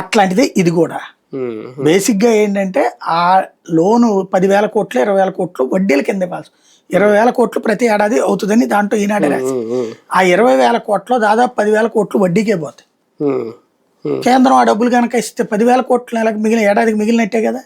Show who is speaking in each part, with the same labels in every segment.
Speaker 1: అట్లాంటిదే ఇది కూడా. బేసిక్గా ఏంటంటే ఆ లోను పదివేల కోట్లు ఇరవై వేల కోట్లు వడ్డీల కింద ఇవ్వాల్సి ఇరవై వేల కోట్లు ప్రతి ఏడాది అవుతుందని దాంట్లో ఈనాడే రాసి ఆ ఇరవై వేల కోట్లో దాదాపు పదివేల కోట్లు వడ్డీకే పోతాయి. కేంద్రం ఆ డబ్బులు కనుక ఇస్తే పదివేల కోట్లు నెలకు మిగిలిన ఏడాదికి మిగిలినట్టే కదా.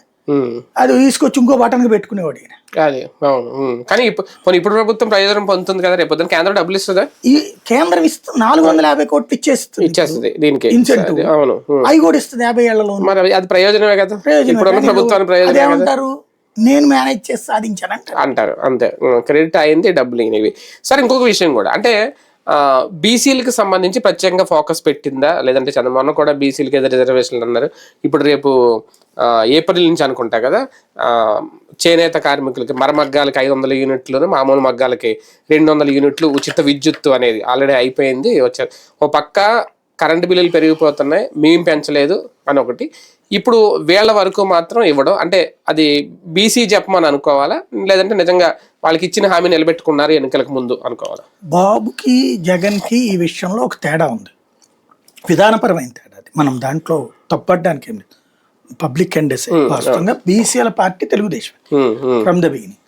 Speaker 1: అది తీసుకొచ్చి ఇంకో బటన్కి పెట్టుకునేవాడు ఈయన.
Speaker 2: అదే అవును. ఉమ్. కానీ ఇప్పుడు ఇప్పుడు ప్రభుత్వం ప్రయోజనం పొందుతుంది కదా రేపు కేంద్రం డబ్బులు ఇస్తుందా?
Speaker 1: ఈ కేంద్రం ఇస్తుంది నాలుగు వందల యాభై కోట్లు ఇచ్చేస్తుంది.
Speaker 2: ఇచ్చేస్తుంది దీనికి. అదే, అవును. ఉమ్.
Speaker 1: అవి కూడా ఇస్తుంది యాభై ఏళ్ళలో
Speaker 2: మరి అది- ప్రయోజనమే కదా?
Speaker 1: కానీ
Speaker 2: ప్రభుత్వానికి ప్రయోజనం
Speaker 1: అదేమంటారు? నేను మేనేజ్ చేసి సాధించానంటారు
Speaker 2: అంటారు. అంతే. క్రెడిట్ అయింది డబ్బులు ఇవి సరే ఇంకొక విషయం కూడా. అంటే బీసీలకు సంబంధించి ప్రత్యేకంగా ఫోకస్ పెట్టిందా? లేదంటే చంద్రబాబు కూడా బీసీలకి ఏదో రిజర్వేషన్లు అన్నారు. ఇప్పుడు రేపు ఏప్రిల్ నుంచి అనుకుంటా కదా చేనేత కార్మికులకి మరమగ్గాలకి ఐదు వందల యూనిట్లు మామూలు మగ్గాలకి రెండు వందల యూనిట్లు ఉచిత విద్యుత్తు అనేది ఆల్రెడీ అయిపోయింది వచ్చారు. ఓ పక్క కరెంటు బిల్లులు పెరిగిపోతున్నాయి మేము పెంచలేదు అని ఒకటి. ఇప్పుడు వేళ వరకు మాత్రం ఇవ్వడం అంటే అది బీసీ చెప్పమని అనుకోవాలా? లేదంటే నిజంగా వాళ్ళకి ఇచ్చిన హామీ నిలబెట్టుకున్నారు ఎన్నికలకు ముందు అనుకోవాలా?
Speaker 1: బాబుకి జగన్కి ఈ విషయంలో ఒక తేడా ఉంది. విధానపరమైన తేడా అది. మనం దాంట్లో తప్పడానికి ఏం లేదు. పబ్లిక్ అండ్ వాస్తవంగా బీసీల party Telugu Desam. From the beginning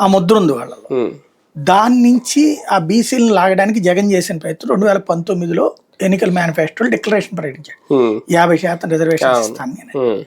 Speaker 1: ఆ ముద్ర ఉంది వాళ్ళలో. దాని నుంచి ఆ బీసీలను లాగడానికి జగన్ చేసిన ప్రయత్నం రెండు వేల పంతొమ్మిదిలో ఎన్నికల మేనిఫెస్టోలో డిక్లరేషన్ ప్రకటించాడు. యాభై శాతం రిజర్వేషన్ ఇస్తాను నేను.